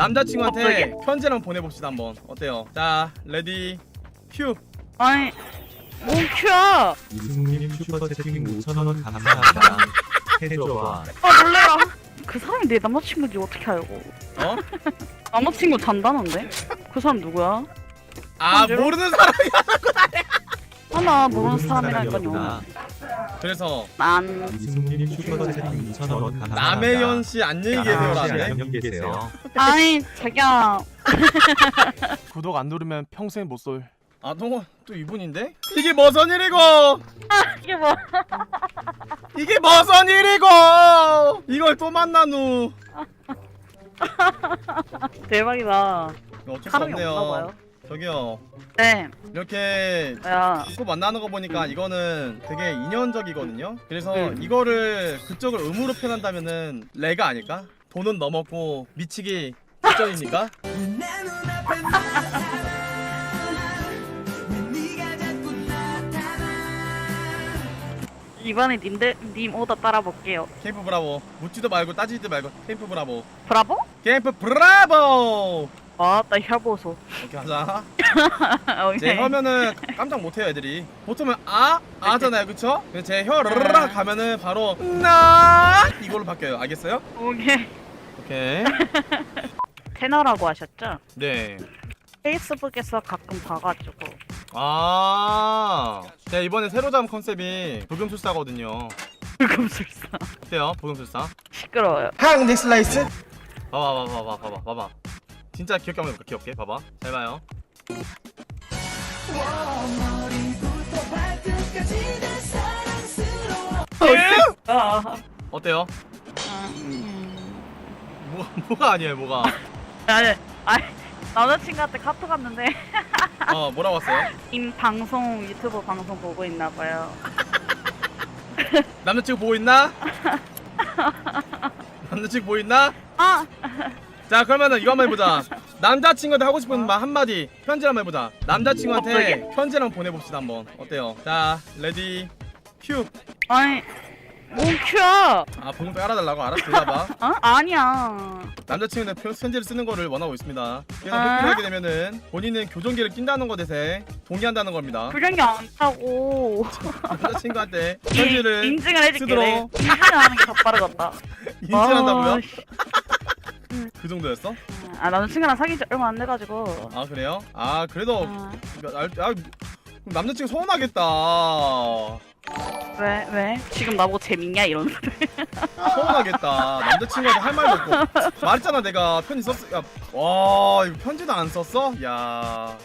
남자친구한테 그러게. 편지를 한번 보내봅시다 한번 어때요? 자 레디 큐 아니 뭔 큐야 이승우님 슈퍼채팅 5천원 감사합니다. 해줘봐. 아 놀래라 그 사람이 내 남자친구인지 어떻게 알고 어? 남자친구 잔다는데? 그 사람 누구야? 아? 모르는 사람이야 하나 모르는 사람이라니까요. 그래서 난 이승우님 슈퍼 채팅 2천원 감사합니다. 남해연 씨 안녕히 계세요라는데 안녕히 계세요. 아니 자기야. 구독 안 누르면 평생 못 쏠. 아또 또 이분인데? 이게 무슨 일이고? 이게 뭐? 이게 무슨 일이고? 이걸 또 만나누 대박이다. 이거 어쩔 수 사람이 없네요. 없나 봐요 저기요 네 이렇게 야, 또 만나는 거 보니까 이거는 되게 인연적이거든요. 그래서 음. 이거를 그쪽을 의무로 표현한다면은 레가 아닐까? 돈은 넘었고 미치기 직전입니까? 이번에 님들 님 오더 따라볼게요 캠프 브라보 묻지도 말고 따지지도 말고 캠프 브라보 브라보? 캠프 브라보 아나 혀보소 오케이 하자 오케이. 제 혀면은 깜짝 못해요 애들이 보통은 아? 아잖아요 그쵸? 제혀 르르라 가면은 바로 나 이걸로 바뀌어요 알겠어요? 오케이 오케이 테너라고 하셨죠? 네 페이스북에서 가끔 봐가지고 아, 제가 이번에 새로 잡은 컨셉이 불금술사거든요. 불금술사 어때요? 불금술사? 시끄러워요 항 넥 슬라이스? 봐봐, 봐봐, 봐봐, 봐봐, 봐봐. 진짜 귀엽게 한번 해볼까? 귀엽게, 봐봐. 잘 봐요. 아, 어때요? 음. 뭐, 뭐가 아니에요, 뭐가? 아니 아니 남자친구한테 카톡 왔는데 어, 뭐라고 왔어요? 임 방송 유튜브 방송 보고 있나 봐요 남자친구 보고 있나? 남자친구 보고 있나? 아 자, 그러면은 이거 한번 해보자. 남자친구한테 하고 싶은 말 한마디 편지 한번 해보자. 남자친구한테 어떡해. 편지를 한번 보내봅시다, 한번. 어때요? 자, 레디, 큐. 아니 뭔 큐야 아, 번호 깔아달라고? 알았어, 대답아. 어? 아니야 남자친구한테 편- 편지를 쓰는 거를 원하고 있습니다. 그래서 아? 그렇게 하게 되면은 본인은 교정기를 낀다는 것에 동의한다는 겁니다. 불량이 안 타고 남자친구한테 편지를 인증을 해줄게 쓰도록. 네. 인증을 하는 게 더 빠르겠다 인증한다고요? 아, 씨. 그 정도였어? 아 남자친구랑 사귄 지 얼마 안 돼가지고 아 그래요? 아 그래도 아, 아, 아, 남자친구 서운하겠다. 왜? 왜? 지금 나보고 재밌냐 이러는데 서운하겠다. 남자친구한테 할 말도 없고 말했잖아 내가 편지 썼어. 야, 와 이거 편지도 안 썼어? 야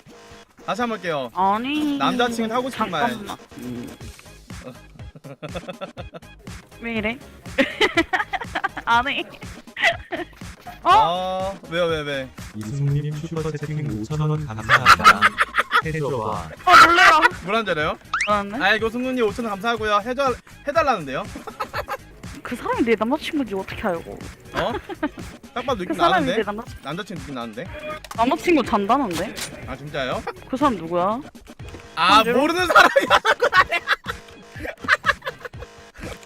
다시 한번 할게요. 아니 남자친구한테 하고 싶은 말. 잠깐만. 왜 이래? 아니 어? 아 왜요 왜 왜? 이승우님 슈퍼채팅 5천원 감사합니다. 해줘봐. 아 놀래라 물한 자래요? 그러네 아이고 승훈님 5천 원 감사하고요. 해줘 해달라는데요? 그 사람이 내 남자친구인지 어떻게 알고 어? 딱 봐도 그 느낌 사람이 내 나는데? 남자, 남자친구 느낌 나는데? 남자친구 잔다는데? 아 진짜요? 그 사람 누구야? 아? 모르는 사람이야.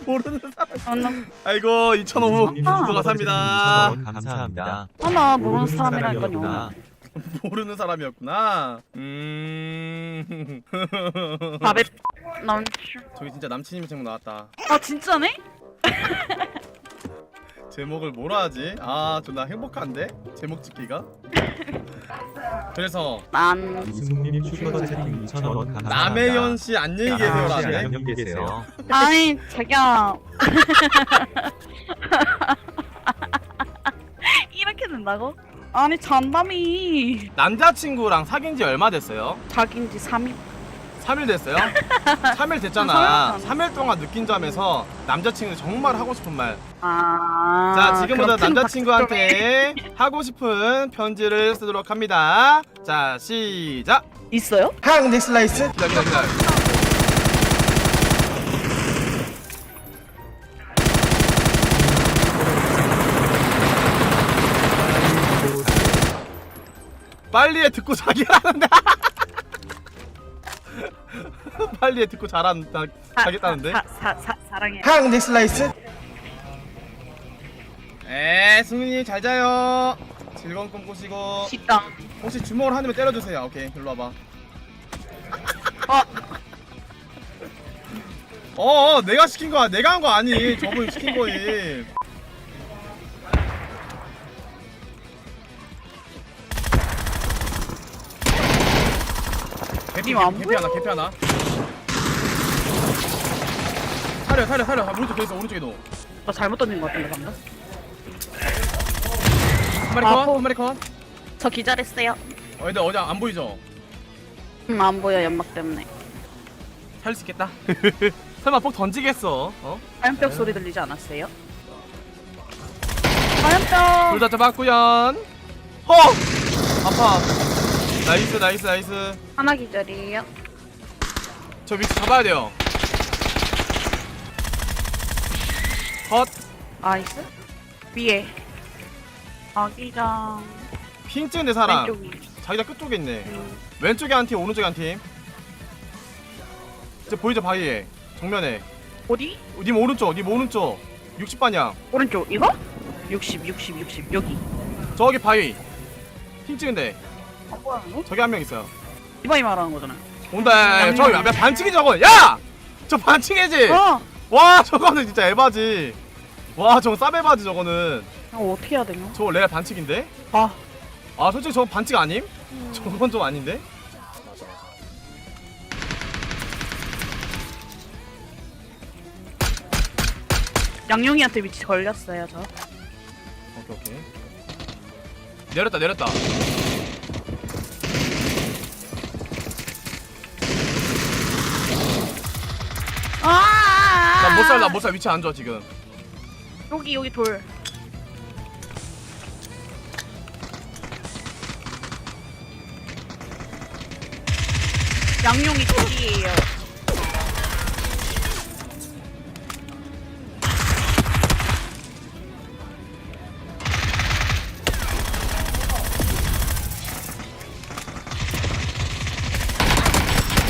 모르는 사람. 아, 아이고 2,500 이승우님 아. 구독 슈퍼채팅 감사합니다. 2천원 감사합니다. 하나 모르는 사람이라니까요. 모르는 사람이었구나. 음. 밥에 남친 저기 진짜 남친이면 제목 나왔다. 아 진짜네? 제목을 뭐라 하지? 아, 존나 행복한데? 제목 짓기가? 그래서 난 이승우님 슈퍼채팅 2천원 감사합니다. 남해연 씨 안녕히 계세요라는데? 안녕히 계세요. 아니 자기야 이렇게 된다고? 아니 잔담이 남자친구랑 사귄 지 얼마 됐어요? 자기인지 3일 3일 됐어요? 3일 됐잖아. 아, 3일 동안 느낀 점에서 남자친구 정말 하고 싶은 말. 아 자, 지금부터 그렇군, 남자친구한테 하고 싶은 편지를 쓰도록 합니다. 자, 시작. 있어요? 항 넥슬 라이스. 기다려, 기다려, 기다려. 빨리 해 듣고 자기라는데. 빨리 해 듣고 잘한 다. 자겠다는데. 사, 사, 사, 사랑해 항 넥슬라이스. 에, 승윤이 잘 자요. 즐거운 꿈 꾸시고 식당. 혹시 주먹으로 한 대만 때려주세요 오케이 일로 와봐 어, 어, 어 내가 시킨 거야 내가 한 거 아니 저분이 시킨 거임 개피 개피 보여? 하나 개피 하나 살려 살려 살려 아, 오른쪽 돼 있어 오른쪽에도 나 잘못 던진 것 같은데 방금. 한 마리 아, 컷, 포. 한 마리 컷. 저 기절했어요. 어, 근데 어제 안 보이죠? 음, 안 보여 연막 때문에. 살릴 수 있겠다. 설마 폭 던지겠어? 어? 화염병 소리 들리지 않았어요? 화염병. 둘다 잡았구연. 어! 아파. 나이스, 나이스, 나이스. 하나 기절이에요. 저 위치 잡아야 돼요. 컷. 나이스. 위에. 아기장. 핑 찍은 데 사람. 왼쪽이. 자기가 끝쪽에 있네. 음. 왼쪽에 한 팀, 오른쪽에 한 팀. 이제 보이죠, 바위에. 정면에. 어디? 님 오른쪽, 님 오른쪽. 60 반향. 오른쪽 이거? 60, 60, 60 여기. 저기 바위. 핑 찍은 데. 안 보이는 저기 한 명 있어요. 이번이 말하는 거잖아. 온다. 저기 야, 반칙이 저거. 야! 저 반칙이지. 어. 와 저거는 진짜 에바지 와 저거 싸베바지 저거는 이거 어떻게 해야 되냐? 저거 레알 반칙인데 아. 아 솔직히 저거 반칙 아님? 저건 좀 아닌데 양용이한테 위치 걸렸어요 저. 오케이 오케이 내렸다 내렸다 살나 못살 위치 안 좋아 지금 여기 여기 돌. 양용이 저기예요.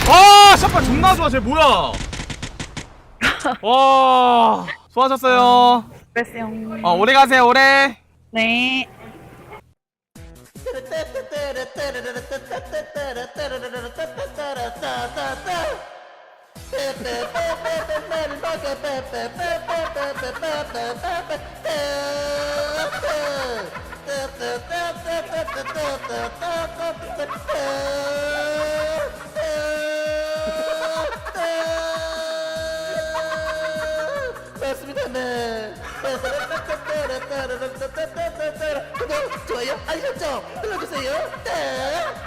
와 샷발 존나 좋아 쟤 뭐야 와 수고하셨어요 뺐어요. 어 오래 가세요 오래 네. 좋아요, 설정 눌러주세요. 네.